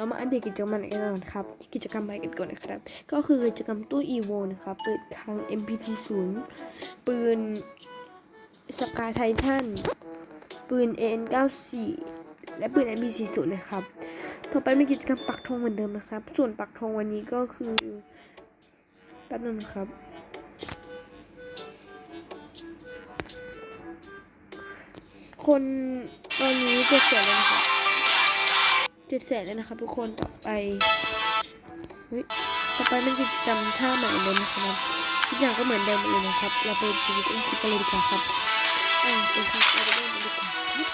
เรามาอัปเดตกิจกรรมกันก่อนครับกิจกรรมไปกันก่อนนะครับ ก็คือกิจกรรมตู้อีโวนะครับเปิดคัง MPT 0ปืนสกาไททันปืน AN94 และปืน MP40 นะครับ ต่อไปมีกิจกรรมปักธงเหมือนเดิมนะครับ ส่วนปักธงวันนี้ก็คือแป๊บนึงครับคนตอนนี้จะเสียแล้วครับ เจ็ดแสนแล้วนะคะทุกคนต่อไปต่อไปเป็นกิจกรรมท่าใหม่เลยนะครับทุกอย่างก็เหมือนเดิมเลยนะครับ เราไปดูต้นคลิปกัเลยดีกว่าครับอ่อเป็คลิปเราไปดูกันดีกว่าครับ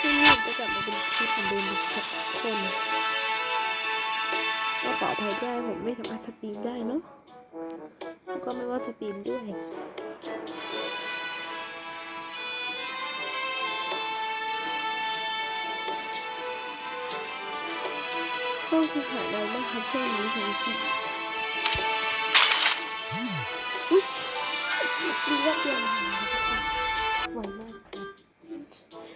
ที่นี่จะกลับมาเป็นคลิปเหมือนเดิมนะครับคนก็ปลอดภัยด้วยผมไม่สามารถสตรีมได้เนาะแล้วก็ไม่ว่าสตรีมด้วย ต้องคือหาเราบ้างครับช่วมีอุ๊ไหก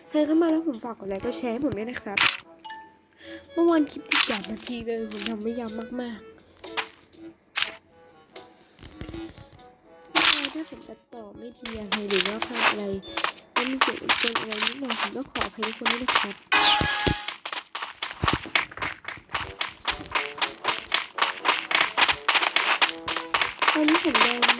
ใครเข้ามาแล้วผมฝากกดไลค์ก็แชร์ผมด้วยนะครับ เมื่อวานคลิปที่ยานาทีเลยผมทำไม่ยาวมากๆถ้าผมจะต่อไม่ดีอะไรหรือว่าพลาดอะไรไม่มีเสียงอุจนอะไรนิดหน่อยผมก็ขออภัยทุกคนด้วยนะครับ มัน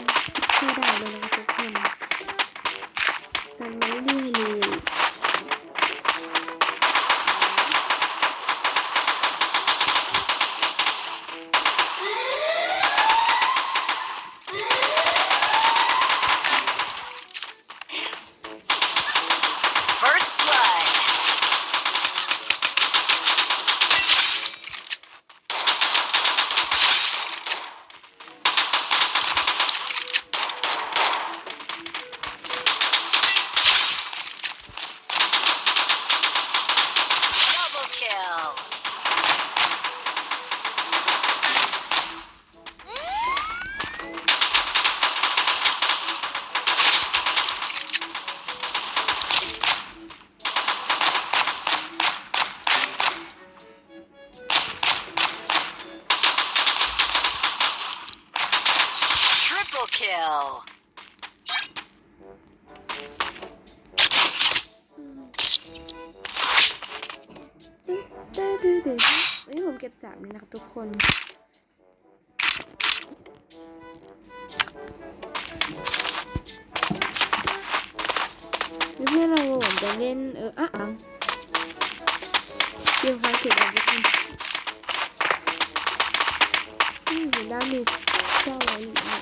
kill. Double วันนี้ผมเก็บสามเลยนะครับทุกคนนี่อนเราผมจะเล่นเอออะอังเกมไฟเสร็จแล้วทุกคนนี่อยู่ด้านนี้เจ้าไว้อยู่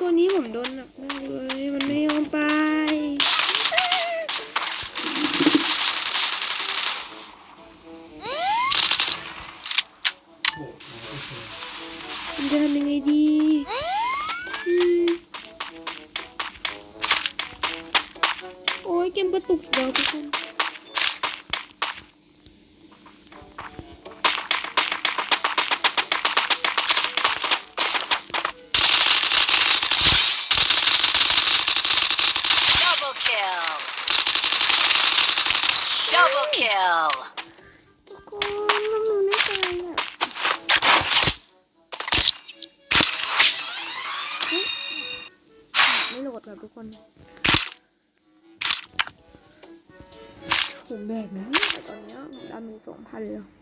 ตัวนี้ผมโดนหนักมากเลย มันไม่ยอมไป จะทำยังไงดีโอ้ยเกมกระตุกเดี๋ยวทุกคน Double kill. ไม่โหลดแบบทุกคนผมแบกนะต่ตอนนี้ผมดามีสองพันเลย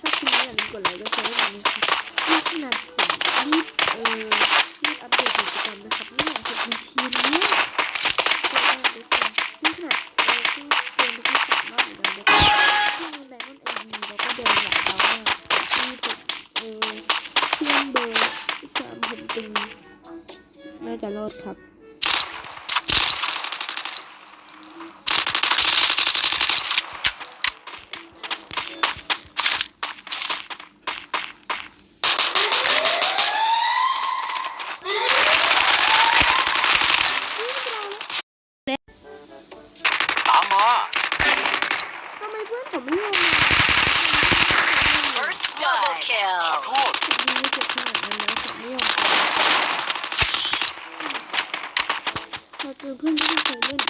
ชอบคลิปนี้อย่าลืมกดไลค์กดแชร์ให้ผมนะครับนี่ขนาดผมรีบเอ่อรีบอัปเดตกิจกรรมนะครับนี่ยผมมีทีมนี่ยเจอกันทุกคนนี่ขนาดเออที่เกมที่สามรอบอยู่แล้วนะครับที่ในไดมอนด์เอ็มีแล้วก็เดินหลายดาวมาที่ผมเออเพื่อนเบอร์สามผมตึงน่าจะรอดครับ ตามมา ทำไมเพื่อนผมไม่ยอมมา First double ขอ kill. โทษ ผมยิงไม่เจ็บขนาดนั้นแล้วผมไม่ยอมไป เพื่อนที่ไม่เคยเล่น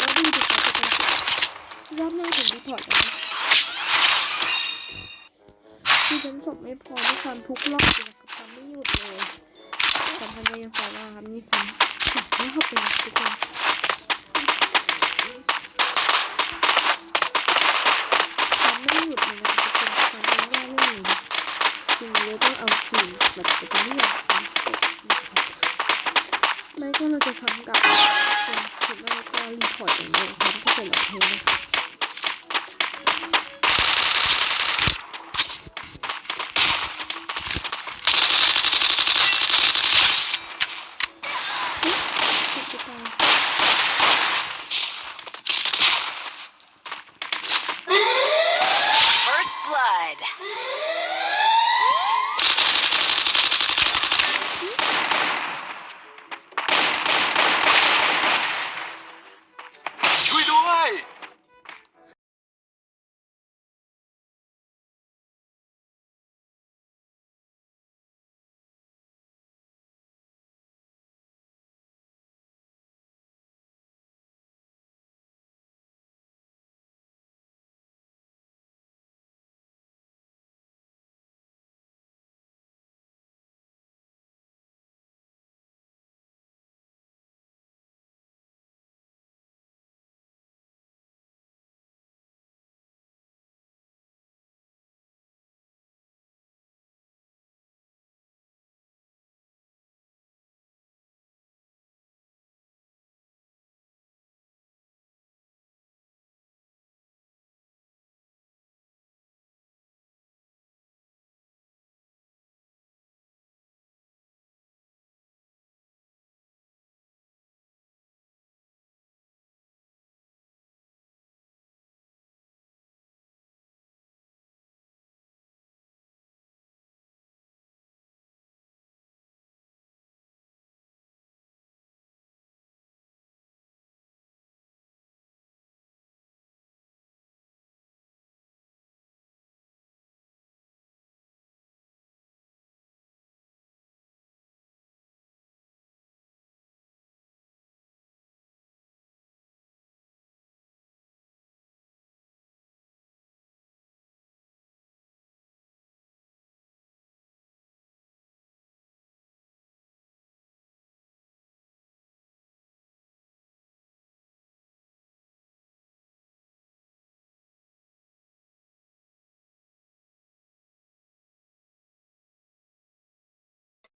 ก็ดีดีกว่าจะเป็นรอบหน้าถึงดีพอร์ตนะที่ฉันจบไม่พอด้วยความทุกข์รอบเลยกับความไม่หยุดเลยสำคัญยังพอว่าครับนี่ซ้ำสับไม่เข้าไปนะทุกคน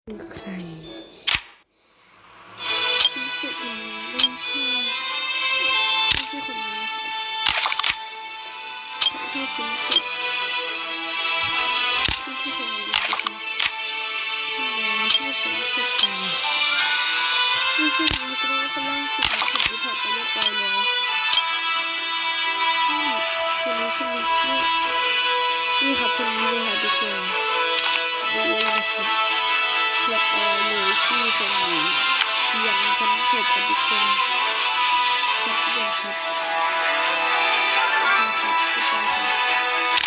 คือใครรู้สึกมันไม่ใช่ไม่ใช่คนนี้ครับชอบกินสุดไม่ใช่คนนี้ครับทำไมชอบกินสุดไปไม่ใช่คนนี้ก็ต้องคนล่างสุดนะผมรีพอร์ตไปเรียบร้อยแล้วคนนี้ใช่ไหมนี่นี่ครับคนนี้เลยค่ะทุกคนดูเลยนะ เลยชื่อคนนี้ยังกันเสร็จกันทุกคนครับยังครับยังครับทุกคนครับ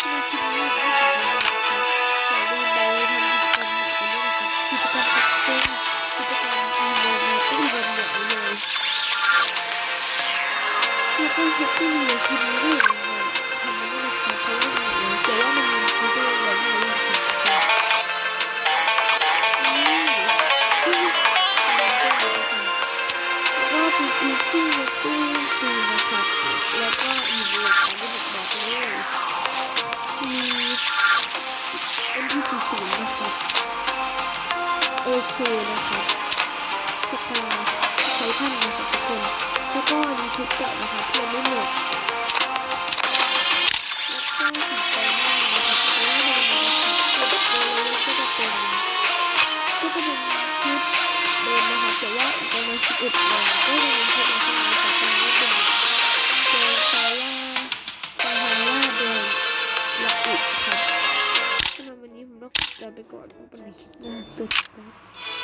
ในคลิปนี้ก็ขอลาไปครับอย่าลืมไปทำกิจกรรมกันด้วยนะครับกิจกรรมตัดเส้นกิจกรรมอีเมลและก็อีเวนต์แบบนี้เลยแล้วก็แฮปปี้นิวคลิปนี้ด้วย สกาไททันนะครับทุกคนแล้วก็มีชุดเก่านะครับที่ยังไม่หมดแล้วก็ถึงใจมากนะครับเพราะว่าในนี้นะครับตัวเลยก็จะเป็นก็จะเป็นชุดเดิมนะคะแต่ว่าอีกประมาณ11วันก็จะเป็นชุดของเราค่ะตอนนี้เป็นเจอซาร่าซาฮาร่าเดนละอุครับสำหรับวันนี้ผมต้องลาไปก่อนพบกันในคลิปหน้าสวัสดีครับ